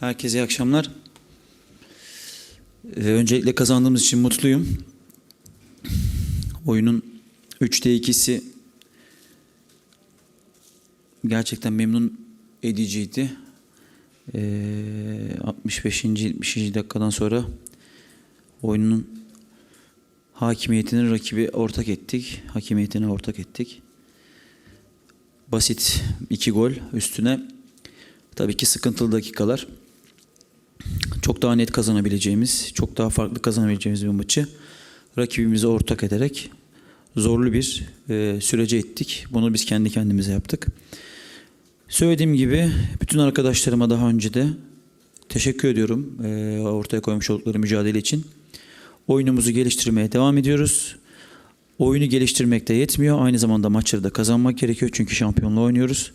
Herkese iyi akşamlar. Ee, öncelikle kazandığımız için mutluyum. Oyunun 3'te 2'si gerçekten memnun ediciydi. Ee, 65. 70. dakikadan sonra oyunun hakimiyetini rakibi ortak ettik. Hakimiyetine ortak ettik. Basit iki gol üstüne tabii ki sıkıntılı dakikalar. Çok daha net kazanabileceğimiz, çok daha farklı kazanabileceğimiz bir maçı rakibimize ortak ederek zorlu bir e, sürece ettik. Bunu biz kendi kendimize yaptık. Söylediğim gibi bütün arkadaşlarıma daha önce de teşekkür ediyorum e, ortaya koymuş oldukları mücadele için. Oyunumuzu geliştirmeye devam ediyoruz. Oyunu geliştirmek de yetmiyor. Aynı zamanda maçları da kazanmak gerekiyor. Çünkü şampiyonluğa oynuyoruz.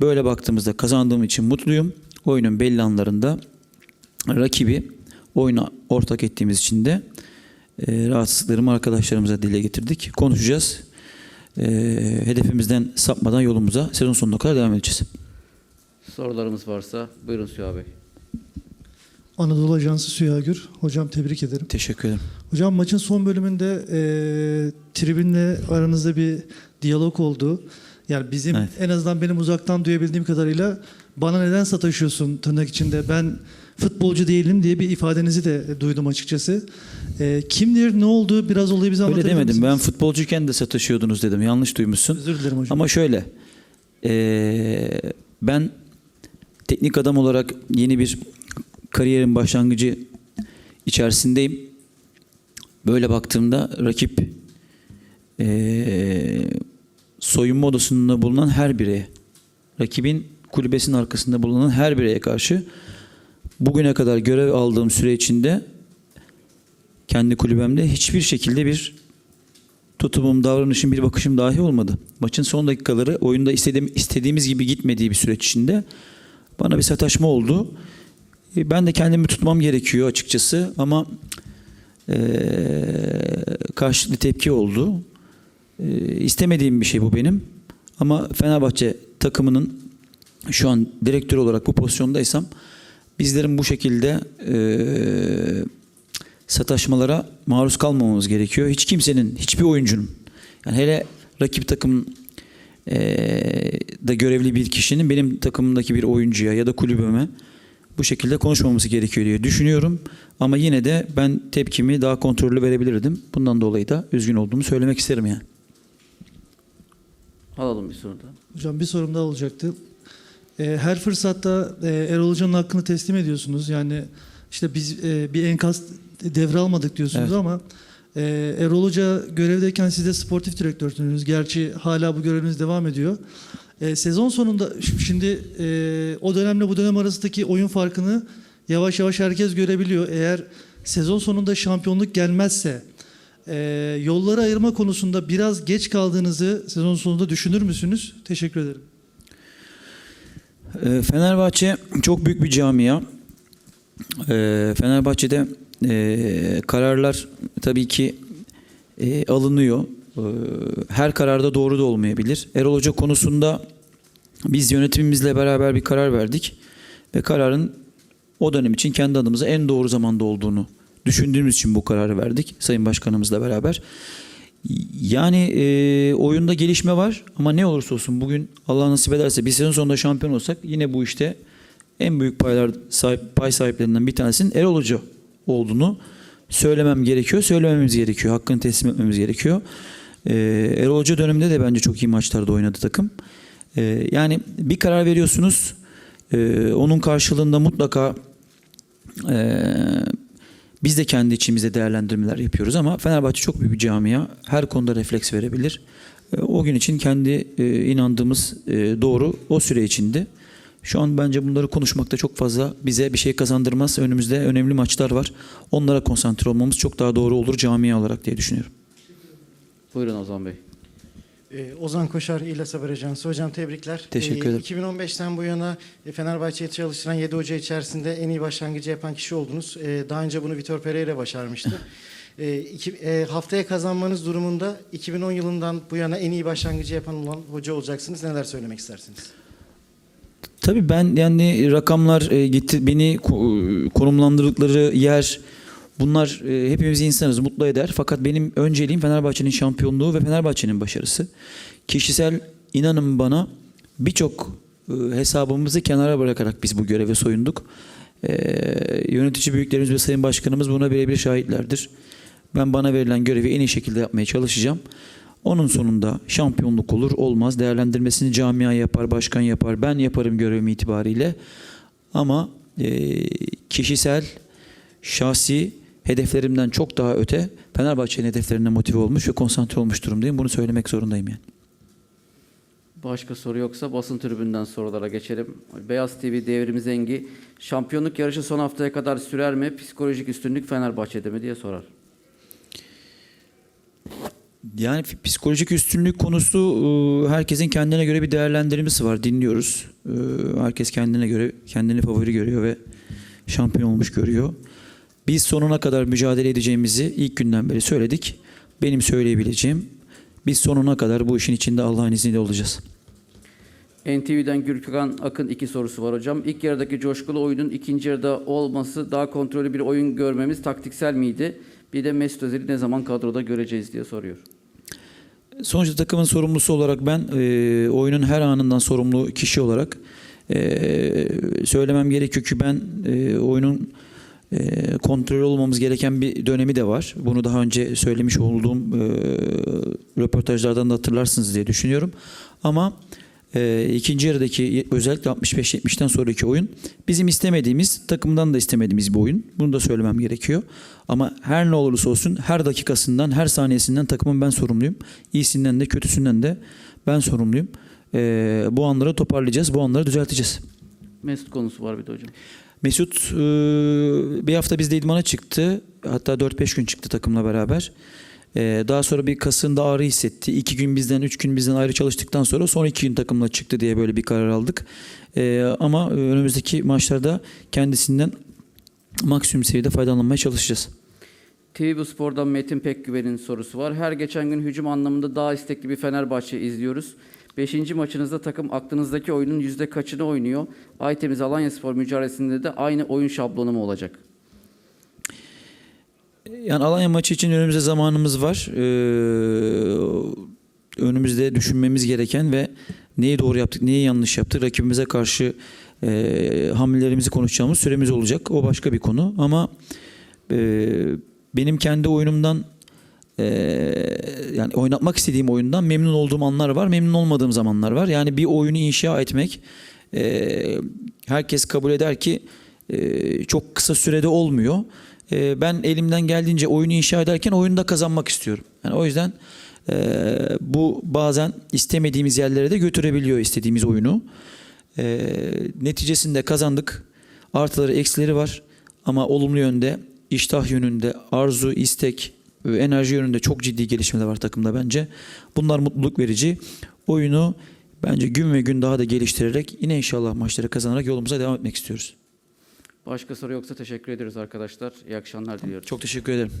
Böyle baktığımızda kazandığım için mutluyum. Oyunun belli anlarında rakibi oyuna ortak ettiğimiz için de e, rahatsızlıklarımı arkadaşlarımıza dile getirdik. Konuşacağız. E, hedefimizden sapmadan yolumuza sezon sonuna kadar devam edeceğiz. Sorularımız varsa buyurun Süha Bey. Anadolu Ajansı Süha Gür. Hocam tebrik ederim. Teşekkür ederim. Hocam maçın son bölümünde e, tribünle aranızda bir diyalog oldu. Yani bizim Evet. en azından benim uzaktan duyabildiğim kadarıyla bana neden sataşıyorsun tırnak içinde ben futbolcu değilim diye bir ifadenizi de duydum açıkçası. E, kimdir ne oldu biraz olayı bize Öyle anlatabilir demedim. Ben futbolcuyken de satışıyordunuz dedim. Yanlış duymuşsun. Özür dilerim hocam. Ama şöyle, eee, ben teknik adam olarak yeni bir kariyerin başlangıcı içerisindeyim. Böyle baktığımda rakip eee soyunma odasında bulunan her bireye, rakibin kulübesinin arkasında bulunan her bireye karşı bugüne kadar görev aldığım süre içinde kendi kulübemde hiçbir şekilde bir tutumum, davranışım, bir bakışım dahi olmadı. Maçın son dakikaları oyunda istediğim, istediğimiz gibi gitmediği bir süreç içinde bana bir sataşma oldu. E, Ben de kendimi tutmam gerekiyor açıkçası ama eee karşılıklı tepki oldu. Eee istemediğim bir şey bu benim. Ama Fenerbahçe takımının şu an direktör olarak bu pozisyondaysam bizlerin bu şekilde eee sataşmalara maruz kalmamamız gerekiyor. Hiç kimsenin, hiçbir oyuncunun, yani hele rakip takım eee, da görevli bir kişinin benim takımımdaki bir oyuncuya ya da kulübüme bu şekilde konuşmaması gerekiyor diye düşünüyorum. Ama yine de ben tepkimi daha kontrollü verebilirdim. Bundan dolayı da üzgün olduğumu söylemek isterim yani. Alalım bir soru da. Hocam bir sorum daha olacaktı. Ee, her fırsatta e, Erol Hoca'nın hakkını teslim ediyorsunuz. Yani işte biz e, bir enkaz devralmadık diyorsunuz Evet. ama e, Erol Hoca görevdeyken siz de sportif direktörsünüz. Gerçi hala bu göreviniz devam ediyor. E, sezon sonunda şimdi e, o dönemle bu dönem arasındaki oyun farkını yavaş yavaş herkes görebiliyor. Eğer sezon sonunda şampiyonluk gelmezse e, yolları ayırma konusunda biraz geç kaldığınızı sezon sonunda düşünür müsünüz? Teşekkür ederim. Ee, Fenerbahçe çok büyük bir camia. Ee, Fenerbahçe'de e, kararlar tabii ki e, alınıyor. Ee, Her kararda doğru da olmayabilir. Erol Hoca konusunda biz yönetimimizle beraber bir karar verdik ve kararın o dönem için kendi adımıza en doğru zamanda olduğunu düşündüğümüz için bu kararı verdik Sayın Başkanımızla beraber. Yani e, oyunda gelişme var ama ne olursa olsun bugün Allah nasip ederse bir sezon sonunda şampiyon olsak yine bu işte en büyük paylar sahip, pay sahiplerinden bir tanesinin Erol Hoca olduğunu söylemem gerekiyor. Söylememiz gerekiyor. Hakkını teslim etmemiz gerekiyor. E, Erol Hoca döneminde de bence çok iyi maçlarda oynadı takım. E, yani bir karar veriyorsunuz. E, onun karşılığında mutlaka e, biz de kendi içimizde değerlendirmeler yapıyoruz ama Fenerbahçe çok büyük bir camia. Her konuda refleks verebilir. E, O gün için kendi e, inandığımız e, doğru o süre içinde. Şu an bence bunları konuşmakta çok fazla bize bir şey kazandırmaz. Önümüzde önemli maçlar var. Onlara konsantre olmamız çok daha doğru olur camia olarak diye düşünüyorum. Buyurun Ozan Bey. Ee, Ozan Koşar, İlyas Haber Ajansı. Hocam tebrikler. Teşekkür ederim. 2015'ten bu yana e, Fenerbahçe'yi çalıştıran 7 hoca içerisinde en iyi başlangıcı yapan kişi oldunuz. Ee, daha önce bunu Vitor Pereira başarmıştı. Ee, iki- e, haftaya kazanmanız durumunda 2010 yılından bu yana en iyi başlangıcı yapan olan hoca olacaksınız. Neler söylemek istersiniz? Tabii ben yani rakamlar e, gitti beni ko- konumlandırdıkları yer bunlar e, hepimiz insanız mutlu eder. Fakat benim önceliğim Fenerbahçe'nin şampiyonluğu ve Fenerbahçe'nin başarısı. Kişisel inanın bana birçok e, hesabımızı kenara bırakarak biz bu göreve soyunduk. E, yönetici büyüklerimiz ve sayın başkanımız buna birebir şahitlerdir. Ben bana verilen görevi en iyi şekilde yapmaya çalışacağım. Onun sonunda şampiyonluk olur olmaz değerlendirmesini camia yapar, başkan yapar, ben yaparım görevim itibariyle. Ama e, kişisel, şahsi hedeflerimden çok daha öte Fenerbahçe'nin hedeflerine motive olmuş ve konsantre olmuş durumdayım. Bunu söylemek zorundayım yani. Başka soru yoksa basın tribünden sorulara geçelim. Beyaz TV Devrim Zengi, şampiyonluk yarışı son haftaya kadar sürer mi? Psikolojik üstünlük Fenerbahçe'de mi diye sorar. Yani psikolojik üstünlük konusu e, herkesin kendine göre bir değerlendirmesi var. Dinliyoruz. Herkes kendine göre kendini favori görüyor ve şampiyon olmuş görüyor. Biz sonuna kadar mücadele edeceğimizi ilk günden beri söyledik. Benim söyleyebileceğim biz sonuna kadar bu işin içinde Allah'ın izniyle olacağız. NTV'den Gürkan Akın iki sorusu var hocam. İlk yarıdaki coşkulu oyunun ikinci yarıda olması, daha kontrollü bir oyun görmemiz taktiksel miydi? Bir de Mesut Özil'i ne zaman kadroda göreceğiz diye soruyor. Sonuçta takımın sorumlusu olarak ben e, oyunun her anından sorumlu kişi olarak e, söylemem gerekiyor ki ben e, oyunun e, kontrol olmamız gereken bir dönemi de var. Bunu daha önce söylemiş olduğum e, röportajlardan da hatırlarsınız diye düşünüyorum. Ama e, ikinci yarıdaki özellikle 65-70'ten sonraki oyun bizim istemediğimiz, takımdan da istemediğimiz bir oyun. Bunu da söylemem gerekiyor. Ama her ne olursa olsun her dakikasından, her saniyesinden takımın ben sorumluyum. İyisinden de kötüsünden de ben sorumluyum. E, bu anları toparlayacağız, bu anları düzelteceğiz. Mesut konusu var bir de hocam. Mesut e, bir hafta bizde idmana çıktı. Hatta 4-5 gün çıktı takımla beraber. E, Daha sonra bir kasında ağrı hissetti. 2 gün bizden, 3 gün bizden ayrı çalıştıktan sonra son 2 gün takımla çıktı diye böyle bir karar aldık. E, Ama önümüzdeki maçlarda kendisinden maksimum seviyede faydalanmaya çalışacağız. TV Spor'dan Metin Pekgüven'in sorusu var. Her geçen gün hücum anlamında daha istekli bir Fenerbahçe izliyoruz. Beşinci maçınızda takım aklınızdaki oyunun yüzde kaçını oynuyor? Aytemiz Alanya Spor mücadelesinde de aynı oyun şablonu mu olacak? Yani Alanya maçı için önümüzde zamanımız var. Ee, önümüzde düşünmemiz gereken ve neyi doğru yaptık, neyi yanlış yaptık, rakibimize karşı e, hamlelerimizi konuşacağımız süremiz olacak. O başka bir konu. Ama e, benim kendi oyunumdan e, yani oynatmak istediğim oyundan memnun olduğum anlar var, memnun olmadığım zamanlar var. Yani bir oyunu inşa etmek e, herkes kabul eder ki e, çok kısa sürede olmuyor. E, ben elimden geldiğince oyunu inşa ederken oyunda kazanmak istiyorum. Yani o yüzden e, bu bazen istemediğimiz yerlere de götürebiliyor istediğimiz oyunu. E, neticesinde kazandık. Artıları eksileri var ama olumlu yönde, iştah yönünde, arzu, istek enerji yönünde çok ciddi gelişmeler var takımda bence. Bunlar mutluluk verici. Oyunu bence gün ve gün daha da geliştirerek yine inşallah maçları kazanarak yolumuza devam etmek istiyoruz. Başka soru yoksa teşekkür ederiz arkadaşlar. İyi akşamlar diliyoruz. Çok teşekkür ederim.